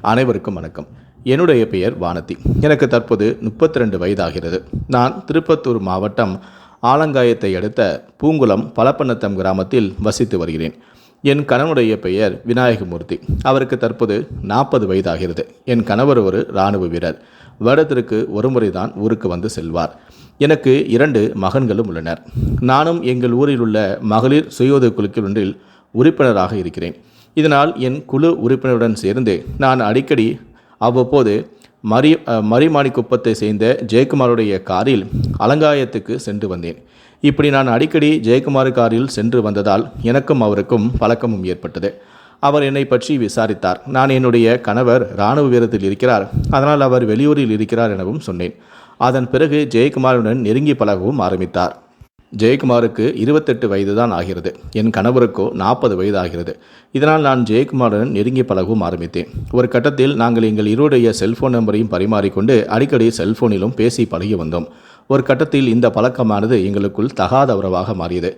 அனைவருக்கும் வணக்கம். என்னுடைய பெயர் வானதி. எனக்கு தற்போது முப்பத்தி ரெண்டு வயதாகிறது. நான் திருப்பத்தூர் மாவட்டம் ஆலங்காயத்தை அடுத்த பூங்குளம் பலப்பண்ணத்தம் கிராமத்தில் வசித்து வருகிறேன். என் கணவனுடைய பெயர் விநாயகமூர்த்தி. அவருக்கு தற்போது நாற்பது வயதாகிறது. என் கணவர் ஒரு இராணுவ வீரர். வருடத்திற்கு ஒரு முறைதான் ஊருக்கு வந்து செல்வார். எனக்கு இரண்டு மகன்களும் உள்ளனர். நானும் எங்கள் ஊரில் உள்ள மகளிர் சுயோதய குழுக்கள் ஒன்றில் உறுப்பினராக இருக்கிறேன். இதனால் என் குழு உறுப்பினருடன் சேர்ந்து நான் அடிக்கடி அவ்வப்போது மரி அஹ், மரிமாணிக்குப்பத்தை சேர்ந்த ஜெயக்குமாருடைய காரில் அலங்காயத்துக்கு சென்று வந்தேன். இப்படி நான் அடிக்கடி ஜெயக்குமார் காரில் சென்று வந்ததால் எனக்கும் அவருக்கும் பழக்கமும் ஏற்பட்டது. அவர் என்னை பற்றி விசாரித்தார். நான் என்னுடைய கணவர் இராணுவ வீரத்தில் இருக்கிறார். அதனால் அவர் வெளியூரில் இருக்கிறார் எனவும் சொன்னேன். அதன் பிறகு ஜெயக்குமாருடன் நெருங்கி பழகவும் ஆரம்பித்தார். ஜெயக்குமாருக்கு இருபத்தெட்டு வயது தான் ஆகிறது. என் கணவருக்கோ நாற்பது வயது ஆகிறது இதனால் நான் ஜெயக்குமாருடன் நெருங்கி பழகவும் ஆரம்பித்தேன். ஒரு கட்டத்தில் நாங்கள் எங்கள் இருவருடைய செல்போன் நம்பரையும் பரிமாறிக்கொண்டு அடிக்கடி செல்போனிலும் பேசி பழகி வந்தோம். ஒரு கட்டத்தில் இந்த பழக்கமானது எங்களுக்குள் தகாத உறவாக மாறியது.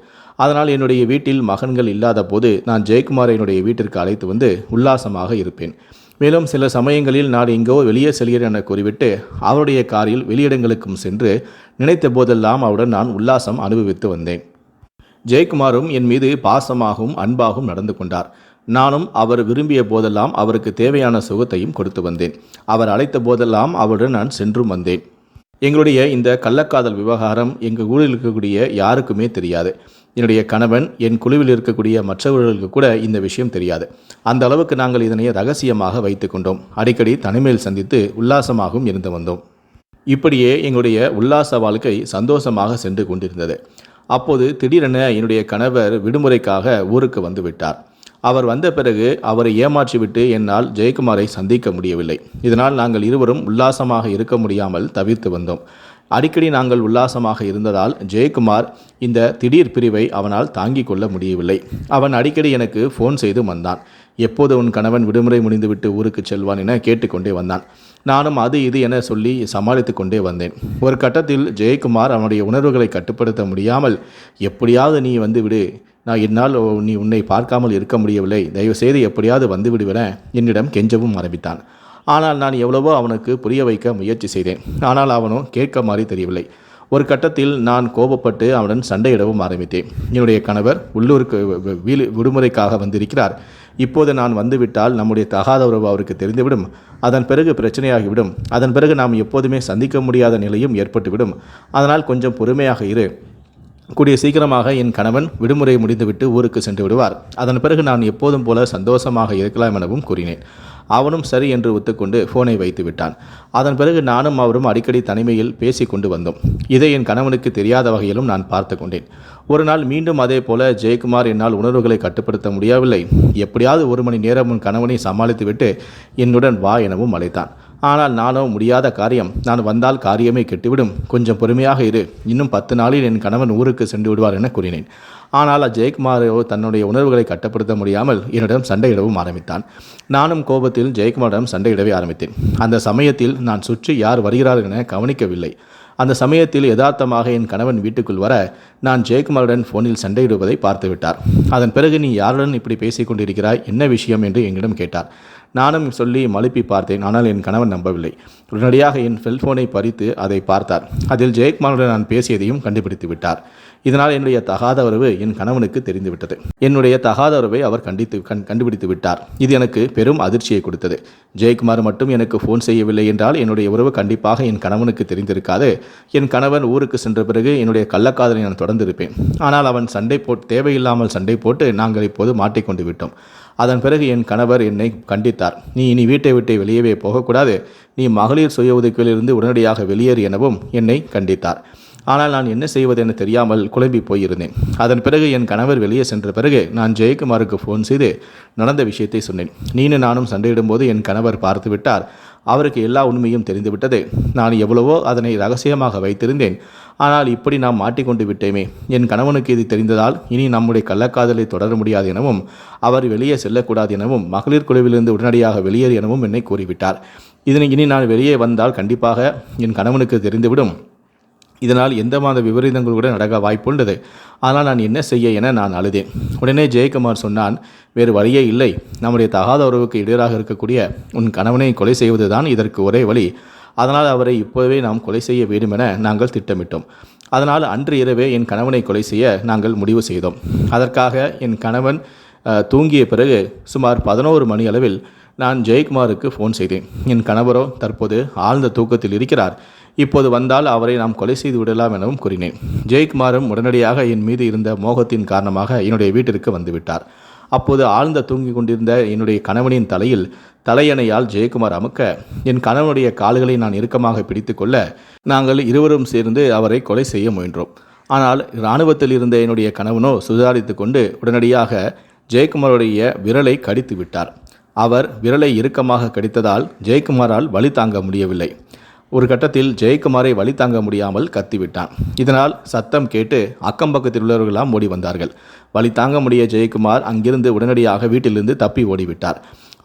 அதனால் என்னுடைய வீட்டில் மகன்கள் இல்லாத போது நான் ஜெயக்குமாரை என்னுடைய வீட்டிற்கு அழைத்து வந்து உல்லாசமாக இருப்பேன். மேலும் சில சமயங்களில் நான் எங்கோ வெளியே செல்கிறேன் என கூறிவிட்டு அவருடைய காரில் வெளியிடங்களுக்கும் சென்று நினைத்த போதெல்லாம் அவருடன் நான் உல்லாசம் அனுபவித்து வந்தேன். ஜெயக்குமாரும் என் மீது பாசமாகவும் அன்பாகவும் நடந்து கொண்டார். நானும் அவர் விரும்பிய போதெல்லாம் அவருக்கு தேவையான சுகத்தையும் கொடுத்து வந்தேன். அவர் அழைத்த போதெல்லாம் அவருடன் நான் சென்றும் வந்தேன். எங்களுடைய இந்த கள்ளக்காதல் விவகாரம் எங்கள் ஊரில் இருக்கக்கூடிய யாருக்குமே தெரியாது. என்னுடைய கணவன் என் குழுவில் இருக்கக்கூடிய மற்றவர்களுக்கு கூட இந்த விஷயம் தெரியாது. அந்த அளவுக்கு நாங்கள் இதனை ரகசியமாக வைத்து கொண்டோம். அடிக்கடி தனிமையில் சந்தித்து உல்லாசமாகவும் இருந்து வந்தோம். இப்படியே எங்களுடைய உல்லாச வாழ்க்கை சந்தோஷமாக சென்று கொண்டிருந்தது. அப்போது திடீரென என்னுடைய கணவர் விடுமுறைக்காக ஊருக்கு வந்து விட்டார் அவர் வந்த பிறகு அவரை ஏமாற்றிவிட்டு என்னால் ஜெயக்குமாரை சந்திக்க முடியவில்லை. இதனால் நாங்கள் இருவரும் உல்லாசமாக இருக்க முடியாமல் தவிர்த்து வந்தோம். அடிக்கடி நாங்கள் உல்லாசமாக இருந்ததால் ஜெயக்குமார் இந்த திடீர் பிரிவை அவனால் தாங்கிக் கொள்ள முடியவில்லை. அவன் அடிக்கடி எனக்கு ஃபோன் செய்து வந்தான். எப்போது உன் கணவன் விடுமுறை முடிந்துவிட்டு ஊருக்கு செல்வான் என கேட்டுக்கொண்டே வந்தான். நானும் அது இது என சொல்லி சமாளித்து கொண்டே வந்தேன். ஒரு கட்டத்தில் ஜெயக்குமார் அவனுடைய உணர்வுகளை கட்டுப்படுத்த முடியாமல் எப்படியாவது நீ வந்து விடு. நான் என்னால் நீ உன்னை பார்க்காமல் இருக்க முடியவில்லை. தயவுசெய்து எப்படியாவது வந்து விடுவென என்னிடம் கெஞ்சவும் ஆரம்பித்தான். ஆனால் நான் எவ்வளவோ அவனுக்கு புரிய வைக்க முயற்சி செய்தேன். ஆனால் அவனும் கேட்க மாதிரி தெரியவில்லை. ஒரு கட்டத்தில் நான் கோபப்பட்டு அவனுடன் சண்டையிடவும் ஆரம்பித்தேன். என்னுடைய கணவர் உள்ளூருக்கு வீடு- விடுமுறைக்காக வந்திருக்கிறார். இப்போது நான் வந்துவிட்டால் நம்முடைய தகாத உறவு அவருக்கு தெரிந்துவிடும். அதன் பிறகு பிரச்சனையாகிவிடும். அதன் பிறகு நாம் எப்போதுமே சந்திக்க முடியாத நிலையும் ஏற்பட்டுவிடும். அதனால் கொஞ்சம் பொறுமையாக இரு. கூடிய சீக்கிரமாக என் கணவன் விடுமுறை முடிந்துவிட்டு ஊருக்கு சென்று விடுவார். அதன் பிறகு நான் எப்போதும் போல சந்தோஷமாக இருக்கலாம் எனவும் கூறினேன். அவனும் சரி என்று ஒத்துக்கொண்டு ஃபோனை வைத்து விட்டான் அதன் பிறகு நானும் அவரும் அடிக்கடி தனிமையில் பேசி கொண்டு வந்தோம். இதை என் கணவனுக்கு தெரியாத வகையிலும் நான் பார்த்து கொண்டேன். ஒரு நாள் மீண்டும் அதே போல ஜெயக்குமார் என்னால் உணர்வுகளை கட்டுப்படுத்த முடியவில்லை. எப்படியாவது ஒரு மணி நேரம் உன் கணவனை சமாளித்துவிட்டு என்னுடன் வா எனவும் அழைத்தான். ஆனால் நானோ முடியாத காரியம். நான் வந்தால் காரியமே கெட்டுவிடும். கொஞ்சம் பொறுமையாக இரு. இன்னும் பத்து நாளில் என் கணவன் ஊருக்கு சென்று விடுவார் என கூறினேன். ஆனால் ஜெயக்குமாரோ தன்னுடைய உணர்வுகளை கட்டுப்படுத்த முடியாமல் என்னிடம் சண்டையிடவும் ஆரம்பித்தான். நானும் கோபத்தில் ஜெயக்குமாரிடம் சண்டையிடவே ஆரம்பித்தேன். அந்த சமயத்தில் நான் சுற்றி யார் வருகிறார்கள் என கவனிக்கவில்லை. அந்த சமயத்தில் யதார்த்தமாக என் கணவன் வீட்டுக்குள் வர நான் ஜெயக்குமாருடன் ஃபோனில் சண்டையிடுவதை பார்த்துவிட்டார். அதன் பிறகு நீ யாருடன் இப்படி பேசிக் கொண்டிருக்கிறாய்? என்ன விஷயம்? என்று என்னிடம் கேட்டார். நானும் சொல்லி மழுப்பி பார்த்தேன். ஆனால் என் கணவன் நம்பவில்லை. உடனடியாக என் செல்போனை பறித்து அதை பார்த்தார். அதில் ஜெயக்குமாருடன் நான் பேசியதையும் கண்டுபிடித்து விட்டார். இதனால் என்னுடைய தகாத உறவு என் கணவனுக்கு தெரிந்துவிட்டது. என்னுடைய தகாத உறவை அவர் கண்டித்து கண் கண்டுபிடித்து விட்டார். இது எனக்கு பெரும் அதிர்ச்சியை கொடுத்தது. ஜெயக்குமார் மட்டும் எனக்கு ஃபோன் செய்யவில்லை என்றால் என்னுடைய உறவு கண்டிப்பாக என் கணவனுக்கு தெரிந்திருக்காது. என் கணவன் ஊருக்கு சென்ற பிறகு என்னுடைய கள்ளக்காதலை நான் தொடர்ந்து வந்திருப்பேன் ஆனால் அவன் சண்டை போட்டு தேவையில்லாமல் சண்டை போட்டு நாங்கள் இப்போது மாட்டிக்கொண்டு விட்டோம். அதன் பிறகு என் கணவர் என்னை கண்டித்தார். நீ இனி வீட்டை விட்டு வெளியவே போகக்கூடாது. நீ மகளிர் சுய உதவியிலிருந்து உடனடியாக வெளியேறு எனவும் என்னை கண்டித்தார். ஆனால் நான் என்ன செய்வது என தெரியாமல் குழம்பி போயிருந்தேன். அதன் பிறகு என் கணவர் வெளியே சென்ற பிறகு நான் ஜெயக்குமாருக்கு ஃபோன் செய்து நடந்த விஷயத்தை சொன்னேன். நீனு நானும் சண்டையிடும்போது என் கணவர் பார்த்து விட்டார். அவருக்கு எல்லா உண்மையும் தெரிந்துவிட்டது. நான் எவ்வளவோ அதனை ரகசியமாக வைத்திருந்தேன். ஆனால் இப்படி நாம் மாட்டிக்கொண்டு விட்டேமே. என் கணவனுக்கு இது தெரிந்ததால் இனி நம்முடைய கள்ளக்காதலை தொடர முடியாது எனவும் அவர் வெளியே செல்லக்கூடாது எனவும் மகளிர் குழுவிலிருந்து உடனடியாக வெளியேறு எனவும் என்னை கூறிவிட்டார். இதனை இனி நான் வெளியே வந்தால் கண்டிப்பாக என் கணவனுக்கு தெரிந்துவிடும். இதனால் எந்த மாத விபரீதங்கள் கூட நடக்க வாய்ப்புள்ளது ஆனால் நான் என்ன செய்ய என நான் அழுதேன். உடனே ஜெயக்குமார் சொன்னான் வேறு வழியே இல்லை. நம்முடைய தகாத உறவுக்கு இடையராக இருக்கக்கூடிய உன் கணவனை கொலை செய்வதுதான் இதற்கு ஒரே வழி. அதனால் அவரை இப்போவே நாம் கொலை செய்ய வேண்டுமென நாங்கள் திட்டமிட்டோம். அதனால் அன்று இரவே என் கணவனை கொலை செய்ய நாங்கள் முடிவு செய்தோம். அதற்காக என் கணவன் தூங்கிய பிறகு சுமார் பதினோரு மணி அளவில் நான் ஜெயக்குமாருக்கு ஃபோன் செய்தேன். என் கணவரோ தற்போது ஆழ்ந்த தூக்கத்தில் இருக்கிறார். இப்போது வந்தால் அவரை நாம் கொலை செய்து விடலாம் எனவும் கூறினேன். ஜெயக்குமாரும் உடனடியாக என் மீது இருந்த மோகத்தின் காரணமாக என்னுடைய வீட்டிற்கு வந்துவிட்டார். அப்போது ஆழ்ந்த தூங்கிக் கொண்டிருந்த என்னுடைய கணவனின் தலையில் தலையணையால் ஜெயக்குமார் அமுக்க என் கணவனுடைய கால்களை நான் இறுக்கமாக பிடித்துக்கொள்ள நாங்கள் இருவரும் சேர்ந்து அவரை கொலை செய்ய முயன்றோம். ஆனால் இராணுவத்தில் இருந்த என்னுடைய கணவனோ சுதாரித்து கொண்டு உடனடியாக ஜெயக்குமாருடைய விரலை கடித்து விட்டார். அவர் விரலை இறுக்கமாக கடித்ததால் ஜெயக்குமாரால் வலி தாங்க முடியவில்லை. ஒரு கட்டத்தில் ஜெயக்குமாரை வழி தாங்க முடியாமல் கத்திவிட்டான். இதனால் சத்தம் கேட்டு அக்கம் பக்கத்தில் உள்ளவர்களாம் ஓடி வந்தார்கள். வழி தாங்க முடிய ஜெயக்குமார் அங்கிருந்து உடனடியாக வீட்டிலிருந்து தப்பி ஓடிவிட்டார்.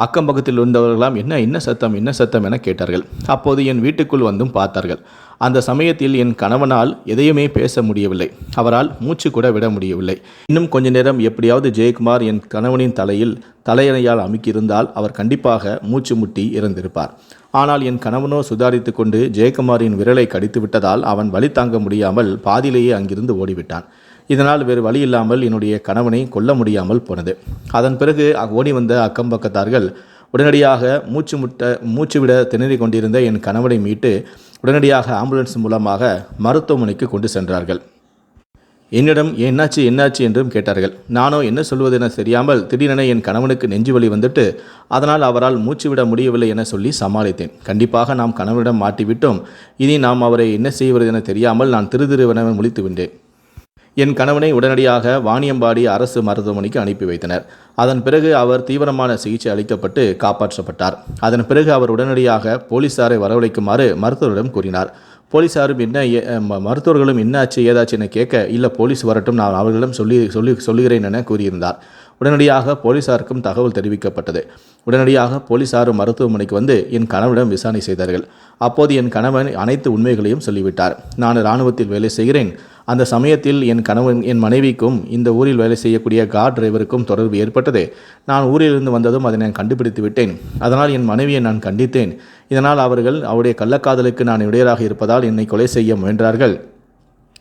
அக்கம் பக்கத்தில் இருந்தவர்களாம் என்ன என்ன சத்தம் என்ன சத்தம் என கேட்டார்கள். அப்போது என் வீட்டுக்குள் வந்தும் பார்த்தார்கள். அந்த சமயத்தில் என் கணவனால் எதையுமே பேச முடியவில்லை. அவரால் மூச்சு கூட விட முடியவில்லை. இன்னும் கொஞ்ச நேரம் எப்படியாவது ஜெயக்குமார் என் கணவனின் தலையில் தலையணையால் அமுக்கியிருந்தால் அவர் கண்டிப்பாக மூச்சு முட்டி இறந்திருப்பார். ஆனால் என் கணவனோ சுதாரித்து கொண்டு ஜெயக்குமாரின் விரலை கடித்து விட்டதால் அவன் வழி தாங்க முடியாமல் பாதியிலேயே அங்கிருந்து ஓடிவிட்டான். இதனால் வேறு வழி இல்லாமல் என்னுடைய கணவனை கொல்ல முடியாமல் போனது. அதன் பிறகு அ- ஓடி வந்த அக்கம் பக்கத்தார்கள் உடனடியாக மூச்சு முட்ட மூச்சு விட திணறிக் கொண்டிருந்த என் கணவனை மீட்டு உடனடியாக ஆம்புலன்ஸ் மூலமாக மருத்துவமனைக்கு கொண்டு சென்றார்கள். என்னிடம் என்னாச்சு என்னாச்சு என்றும் கேட்டார்கள். நானோ என்ன சொல்வது என தெரியாமல் திடீரென என் கணவனுக்கு நெஞ்சு வலி வந்துட்டு அதனால் அவரால் மூச்சு விட முடியவில்லை என சொல்லி சமாளித்தேன். கண்டிப்பாக நாம் கணவனிடம் மாட்டிவிட்டோம். இனி நாம் அவரை என்ன செய்வது என தெரியாமல் நான் திரு திருவென முழித்து விட்டேன் என் கணவனை உடனடியாக வாணியம்பாடி அரசு மருத்துவமனைக்கு அனுப்பி வைத்தனர். அதன் பிறகு அவர் தீவிரமான சிகிச்சை அளிக்கப்பட்டு காப்பாற்றப்பட்டார். அதன் பிறகு அவர் உடனடியாக போலீசாரை வரவழைக்குமாறு மருத்துவரிடம் கூறினார். போலீஸாரும் என்ன ஏ- ம- மருத்துவர்களும் என்னாச்சு ஏதாச்சு என்னை கேட்க இல்லை போலீஸ் வரட்டும் நான் அவர்களிடம் சொல்லி சொல்லி சொல்லுகிறேன் என கூறியிருந்தார். உடனடியாக போலீசாருக்கும் தகவல் தெரிவிக்கப்பட்டது. உடனடியாக போலீசாரும் மருத்துவமனைக்கு வந்து என் கணவனிடம் விசாரணை செய்தார்கள். அப்போது என் கணவன் அனைத்து உண்மைகளையும் சொல்லிவிட்டார். நான் இராணுவத்தில் வேலை செய்கிறேன். அந்த சமயத்தில் என் கணவன் என் மனைவிக்கும் இந்த ஊரில் வேலை செய்யக்கூடிய கார் டிரைவருக்கும் தொடர்பு ஏற்பட்டது. நான் ஊரிலிருந்து வந்ததும் அதை நான் கண்டுபிடித்து விட்டேன். அதனால் என் மனைவியை நான் கண்டித்தேன். இதனால் அவர்கள் அவருடைய கள்ளக்காதலுக்கு நான் இடையராக இருப்பதால் என்னை கொலை செய்ய முயன்றார்கள்.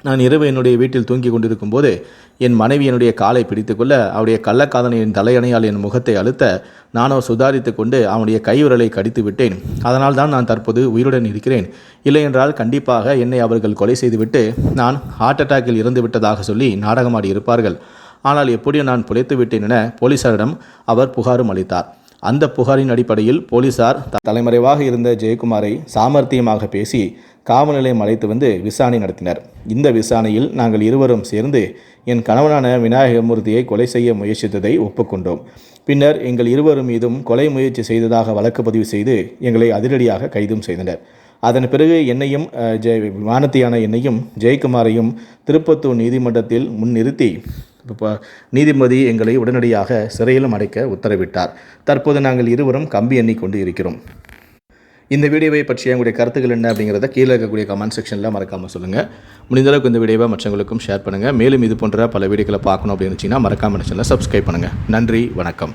நான் இரவு என்னுடைய வீட்டில் தூங்கிக் கொண்டிருக்கும் போது என் மனைவி என்னுடைய காலை பிடித்துக்கொள்ள அவருடைய கள்ளக்காதனையின் தலையணையால் என் முகத்தை அழுத்த நானோ சுதாரித்து கொண்டு அவனுடைய கைவிரலை கடித்து விட்டேன். அதனால் தான் நான் தற்போது உயிருடன் இருக்கிறேன். இல்லையென்றால் கண்டிப்பாக என்னை அவர்கள் கொலை செய்துவிட்டு நான் ஹார்ட் அட்டாக்கில் இறந்து விட்டதாக சொல்லி நாடகமாடி இருப்பார்கள். ஆனால் எப்படியும் நான் பிழைத்து விட்டேன் என போலீசாரிடம் அவர் புகாரும் அளித்தார். அந்த புகாரின் அடிப்படையில் போலீசார் தலைமறைவாக இருந்த ஜெயக்குமாரை சாமர்த்தியமாக பேசி காவல் நிலையம் அழைத்து வந்து விசாரணை நடத்தினர். இந்த விசாரணையில் நாங்கள் இருவரும் சேர்ந்து என் கணவனான விநாயகமூர்த்தியை கொலை செய்ய முயற்சித்ததை ஒப்புக்கொண்டோம். பின்னர் எங்கள் இருவரும் மீதும் கொலை முயற்சி செய்ததாக வழக்கு பதிவு செய்து எங்களை அதிரடியாக கைதும் செய்தனர். அதன் பிறகு என்னையும் அஹ், ஜெய வானத்தியான என்னையும் ஜெயக்குமாரையும் திருப்பத்தூர் நீதிமன்றத்தில் முன்னிறுத்தி நீதிபதி எங்களை உடனடியாக சிறையிலும் அடைக்க உத்தரவிட்டார். தற்போது நாங்கள் இருவரும் கம்பி எண்ணிக்கொண்டு இருக்கிறோம். இந்த வீடியோவை பற்றிய உங்களுடைய கருத்துக்கள் என்ன அப்படிங்கிறத கீழே இருக்கக்கூடிய கமெண்ட் செக்ஷனில் மறக்காமல் சொல்லுங்கள் முடிந்தளவுக்கு இந்த வீடியோவை மற்றவங்களுக்கும் ஷேர் பண்ணுங்கள் மேலும் இது போன்ற பல வீடியோக்களை பார்க்கணும் அப்படின்னு வச்சிங்கன்னா மறக்காமல் சேனலை சப்ஸ்கிரைப் பண்ணுங்கள் நன்றி வணக்கம்.